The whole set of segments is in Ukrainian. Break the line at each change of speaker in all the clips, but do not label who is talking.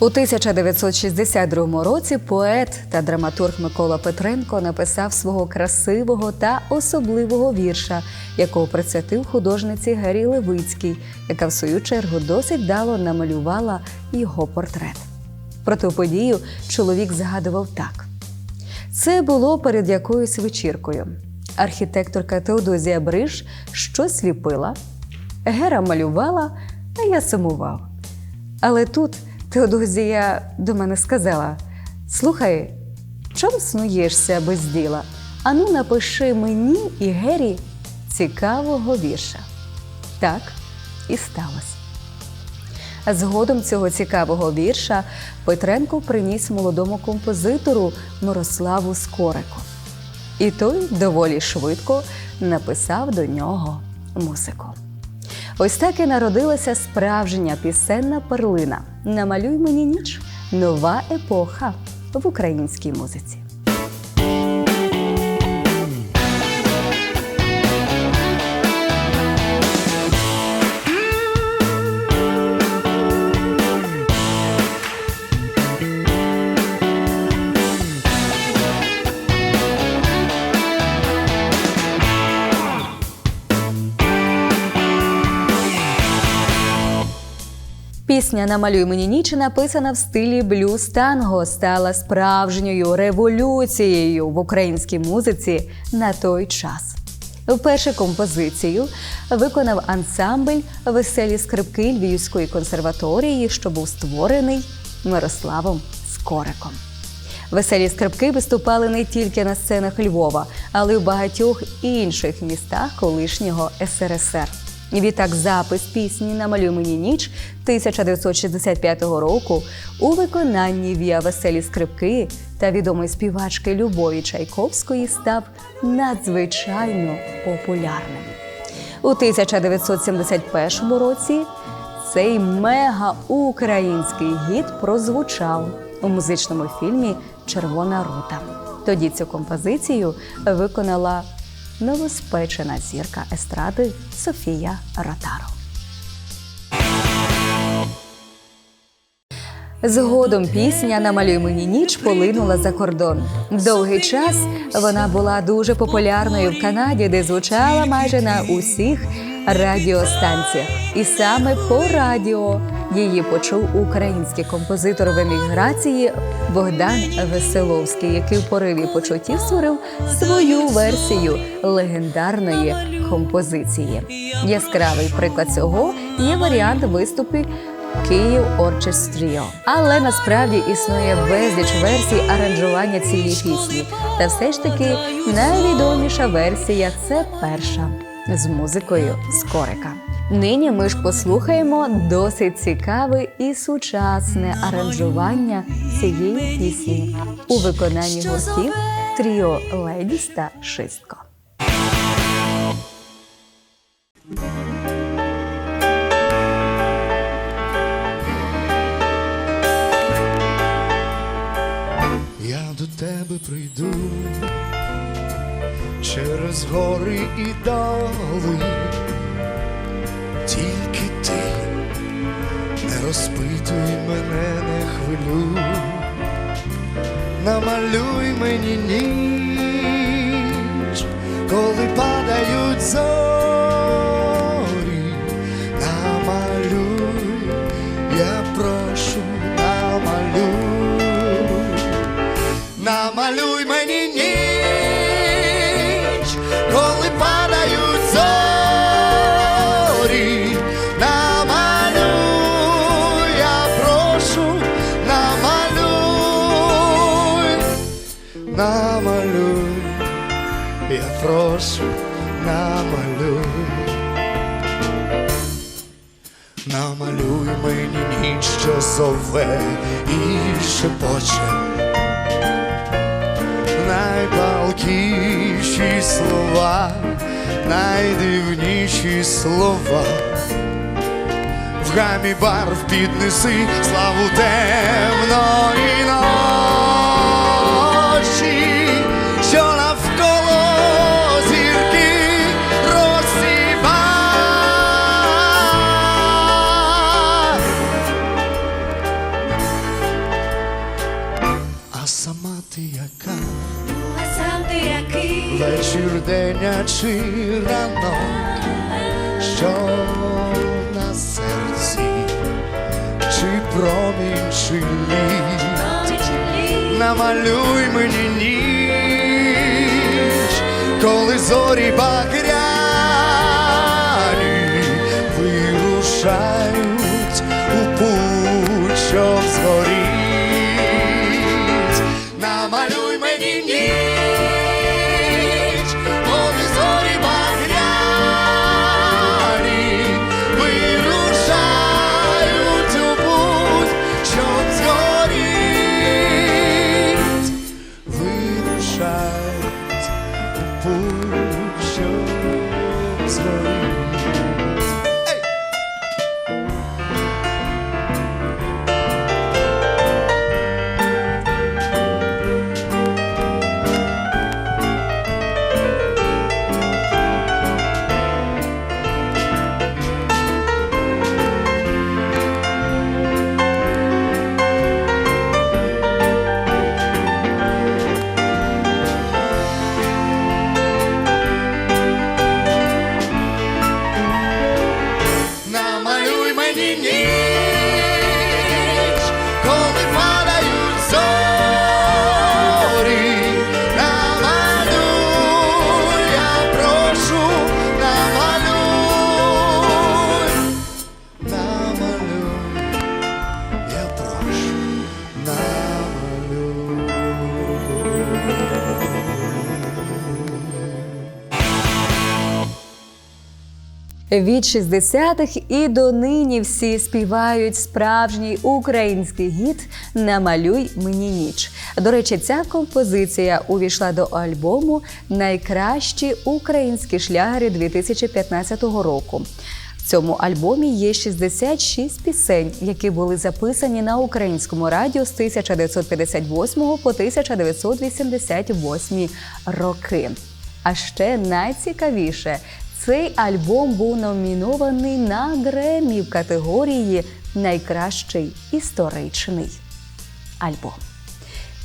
У 1962 році поет та драматург Микола Петренко написав свого красивого та особливого вірша, якого присвятив художниці Гері Левицькій, яка в свою чергу досить вдало намалювала його портрет. Про ту подію чоловік згадував так: це було перед якоюсь вечіркою. Архітекторка Теодозія Бриш щось ліпила, Гера малювала, а я сумував. Але тут Теодозія до мене сказала: Слухай, чом снуєшся без діла? Ану, напиши мені і Гері цікавого вірша. Так і сталося. Згодом цього цікавого вірша Петренко приніс молодому композитору Мирославу Скорику. І той доволі швидко написав до нього музику. Ось так і народилася справжня пісенна перлина. Намалюй мені ніч нова епоха в українській музиці. Пісня Намалюй мені ніч написана в стилі блюз танго, стала справжньою революцією в українській музиці на той час. Вперше композицію виконав ансамбль веселі скрипки Львівської консерваторії, що був створений Мирославом Скориком. Веселі скрипки виступали не тільки на сценах Львова, але й в багатьох інших містах колишнього СРСР. Відтак запис пісні Намалюй мені ніч 1965 року у виконанні Віа Веселі скрипки та відомої співачки Любові Чайковської став надзвичайно популярним. У 1971 році цей мега-український гіт прозвучав у музичному фільмі Червона рута. Тоді цю композицію виконала новоспечена зірка естради Софія Ротаро. Згодом пісня Намалюй мені ніч полинула за кордон. Довгий час вона була дуже популярною в Канаді, де звучала майже на усіх радіостанціях. І саме по радіо її почув український композитор в еміграції Богдан Веселовський, який в пориві почуттів створив свою версію легендарної композиції. Яскравий приклад цього є варіант виступу Київ Орчестріо. Але насправді існує безліч версій аранжування цієї пісні. Та все ж таки найвідоміша версія це перша з музикою Скорика. Нині ми ж послухаємо досить цікаве і сучасне аранжування цієї пісні у виконанні гуртів Тріо Ледіс та Шистко.
Я до тебе прийду через гори і доли, не намалюй мені ніч, коли падають зорі, Намалюй мені ніч, що зове і шепоче найпалкіші слова, найдивніші слова. В гамі барв піднеси славу темної ночі, перший ранок, що на серці, чи промінь чи літ, намалюй мені ніч, коли зорі багряні Намалюй мені
Від 60-х і до нині всі співають справжній український гіт Намалюй мені ніч. До речі, ця композиція увійшла до альбому Найкращі українські шлягери 2015 року. В цьому альбомі є 66 пісень, які були записані на українському радіо з 1958 по 1988 роки. А ще найцікавіше, цей альбом був номінований на Гремі в категорії Найкращий історичний альбом.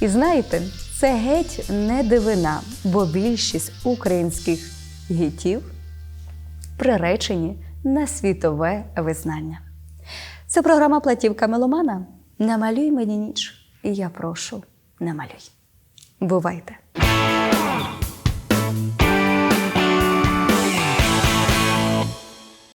І знаєте, це геть не дивина, бо більшість українських гітів приречені на світове визнання. Це програма Платівка Меломана. Намалюй мені ніч, і я прошу, намалюй. Бувайте!